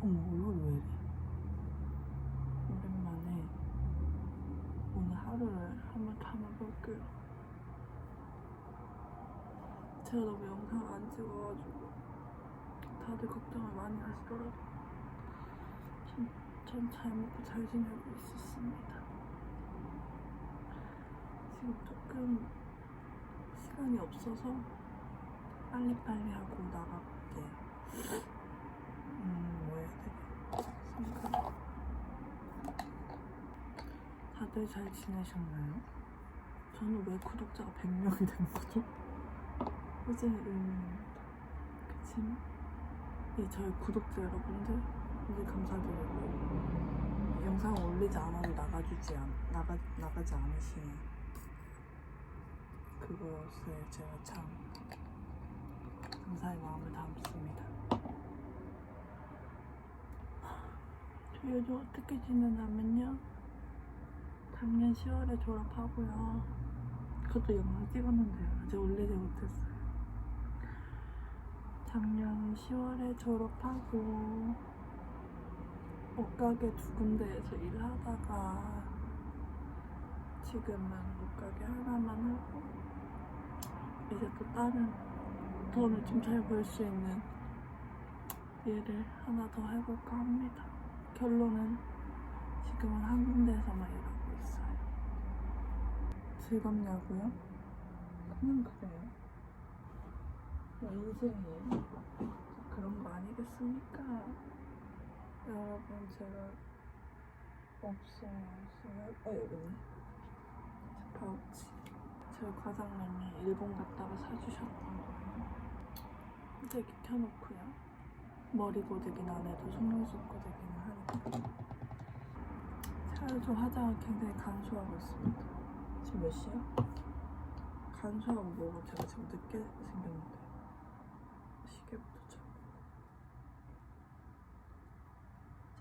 어머 얼굴 왜 이래? 오랜만에 오늘 하루를 한번 담아볼게요. 제가 너무 영상을 안 찍어가지고 다들 걱정을 많이 하시더라고요. 전, 전잘 먹고 잘 지내고 있었습니다. 지금 조금 시간이 없어서 빨리빨리 하고 나가볼게요. 다들 잘 지내셨나요? 저는 왜 구독자가 100명이 된 거죠? 여전히 의문입니다. 그치만, 이 저희 구독자 여러분들, 되게 감사드리고요. 영상을 올리지 않아도 나가주지 않, 나가, 나가지 않으시니, 그것에 제가 참 감사의 마음을 담습니다. 저 요즘 어떻게 지내냐면요. 작년 10월에 졸업하고요. 그것도 영상 찍었는데요. 아직 올리지 못했어요. 작년 10월에 졸업하고 옷가게 두 군데에서 일하다가 지금은 옷가게 하나만 하고 이제 또 다른 돈을 좀 잘 벌 수 있는 일을 하나 더 해볼까 합니다. 결론은 지금은 한 군데에서만 일하고 있어요. 즐겁냐고요? 그냥 그래요. 뭐 인생이 그런 거 아니겠습니까? 여러분 제가 없어요. 어 여기 있네. 제 파우치. 저희 과장님이 일본 갔다가 사주셨던 거예요. 고데기 켜놓고요. 머리 고데기는 안 해도 속눈썹 고데기는 하니까. 요즘 화장을 굉장히 간소하고 있습니다. 지금 몇 시야? 간소하고 뭐고 제가 지금 늦게 생겼는데. 시계부터 쳐.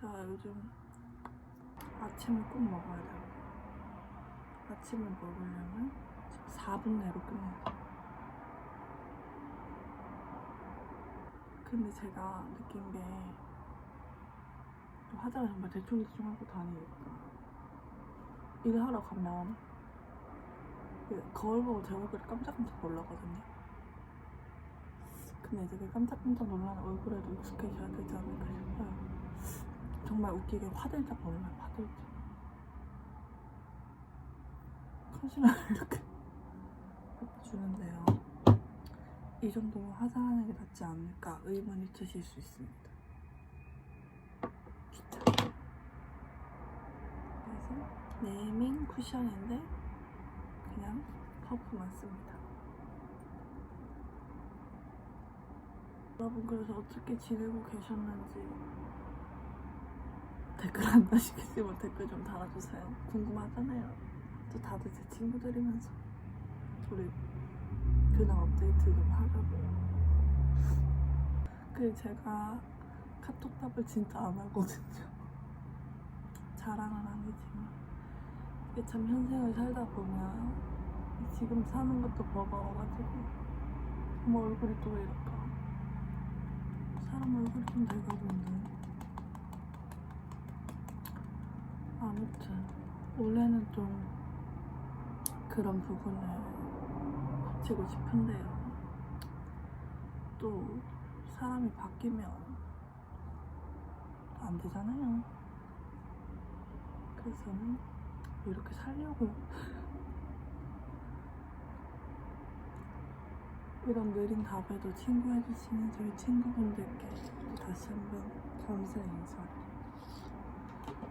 제가 요즘 아침을 꼭 먹어야 돼요. 아침을 먹으려면 지금 4분 내로 끝내야 돼요. 근데 제가 느낀 게 화장을 정말 대충대충 하고 다니니까 일하러 가면 그 거울 보고 제 얼굴이 깜짝깜짝 놀라거든요. 근데 이제 그 깜짝깜짝 놀라는 얼굴에도 익숙해져야 되지 않을까 싶어요. 정말 웃기게 화들짝 놀라요, 화들짝. 컨실러를 이렇게 주는데요. 이 정도로 화장하는 게 낫지 않을까 의문이 드실 수 있습니다. 귀찮아. 그래서 네밍 쿠션인데 그냥 퍼프만 씁니다. 여러분 그래서 어떻게 지내고 계셨는지 댓글 안 다시겠지만 댓글 좀 달아주세요. 궁금하잖아요. 또 다들 제 친구들이면서 우리 근황 업데이트 좀 하려고요. 그 제가 카톡 답을 진짜 안 하거든요. 자랑은 아니지만 이게 참 현생을 살다 보면 지금 사는 것도 버거워가지고 어머 얼굴이 또 왜 이럴까? 사람 얼굴이 좀 늙어보는데 아무튼 올해는 좀 그런 부분을 고치고 싶은데요. 또 사람이 바뀌면 안 되잖아요. 그래서 저는 이렇게 살려고요. 이런 느린 답에도 친구해주시는 저희 친구분들께 또 다시 한번 감사 인사를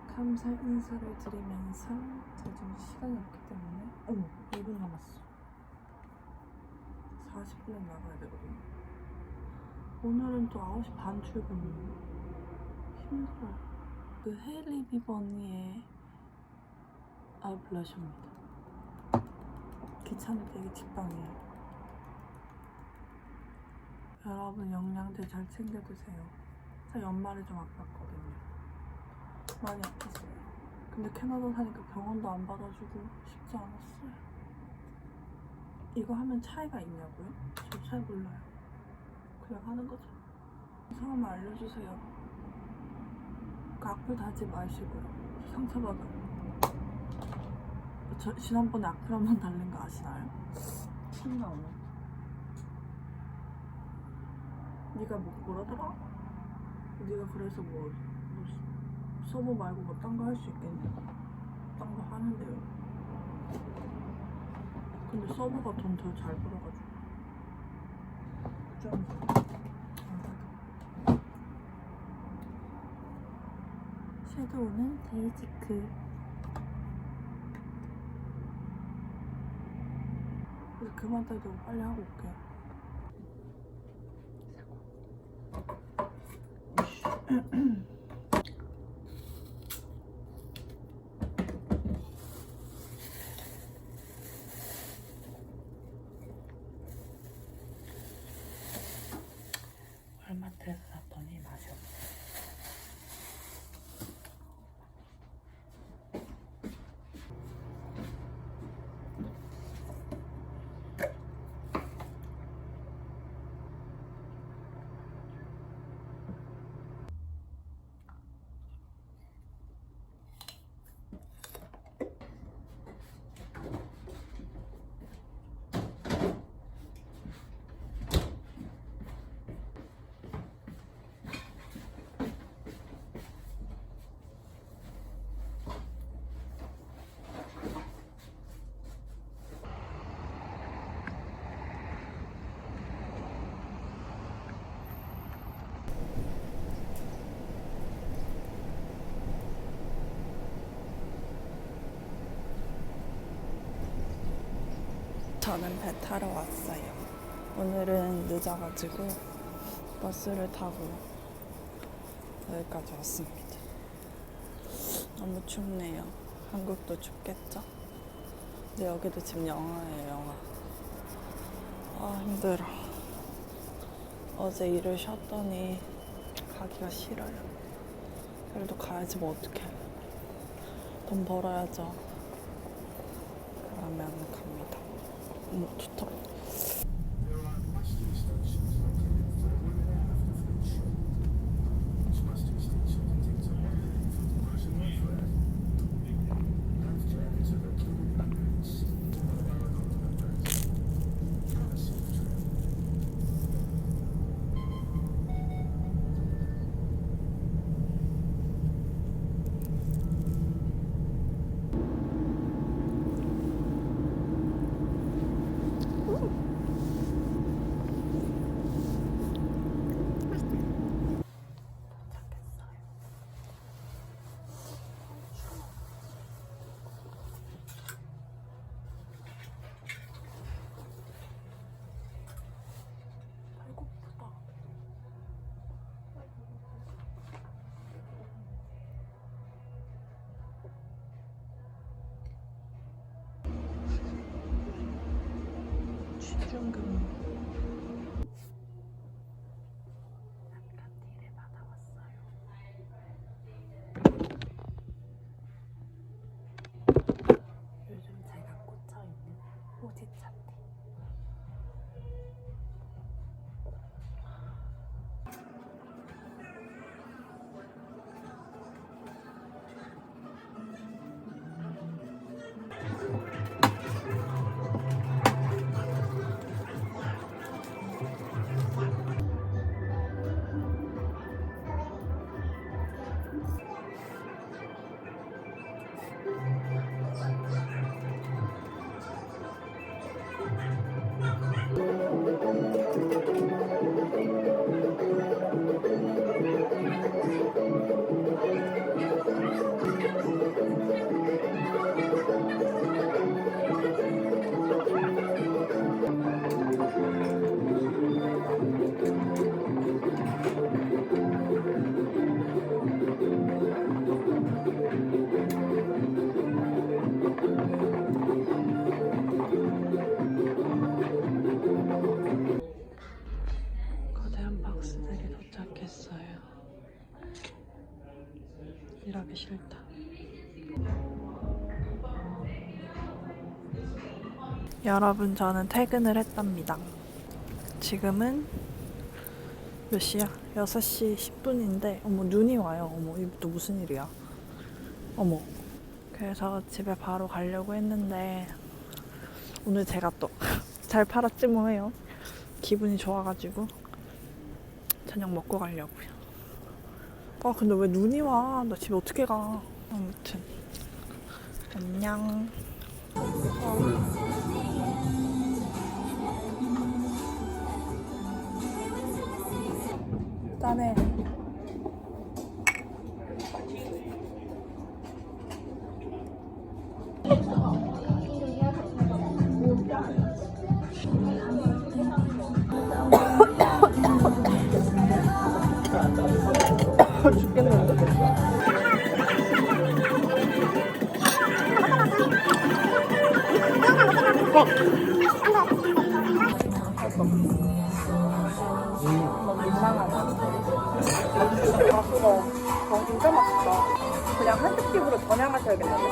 감사 인사를 드리면서 제가 지금 시간이 없기 때문에 어머 1분 남았어 40분에 나가야 되거든요. 오늘은 또 9시 반 출근이에요. 힘들어요. 그 헤일리 비버니의 아 블러셔입니다. 귀찮을 때 이게 직방이에요. 여러분 영양제 잘 챙겨 드세요. 저 연말에 좀 아팠거든요. 많이 아팠어요. 근데 캐나다 사니까 병원도 안 받아주고 쉽지 않았어요 이거 하면 차이가 있냐고요? 저 잘 몰라요 그냥 하는 거죠 성함 알려주세요 그 악플 달지 마시고요. 상처받아. 저 지난번에 악플 한 번 달린 거 아시나요? 침 나오네. 네가 뭐 뭐라더라? 네가 그래서 뭐, 뭐 서버 말고 뭐 딴 거 할 수 있겠니? 딴거 하는데요. 근데 서버가 돈 더 잘 벌어가지고. 좀 아, 섀도우는 데이지크. 그래서 그만 따지고 빨리 하고 올게. walmart에서 샀더니 맛이 없어. 저는 배 타러 왔어요. 오늘은 늦어가지고 버스를 타고 여기까지 왔습니다. 너무 춥네요. 한국도 춥겠죠? 근데 여기도 지금 영하예요, 영하. 아, 힘들어. 어제 일을 쉬었더니 가기가 싫어요. 그래도 가야지 뭐 어떡해. 돈 벌어야죠. 그러면 갑니 다. 어머, 좋다. Jungle. 싫다. 여러분, 저는 퇴근을 했답니다. 지금은 몇 시야? 6시 10분인데 어머 눈이 와요 어머 이또 무슨 일이야 어머 그래서 집에 바로 가려고 했는데 오늘 제가 또 잘 팔았지 뭐예요 기분이 좋아가지고 저녁 먹고 가려고요 아 근데 왜 눈이 와? 나 집에 어떻게 가? 아무튼 안녕 짠해 아. 어, 진짜 맛있다. 그냥 한식집으로 전향하셔야겠는데?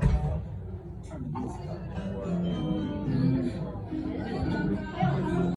嗯。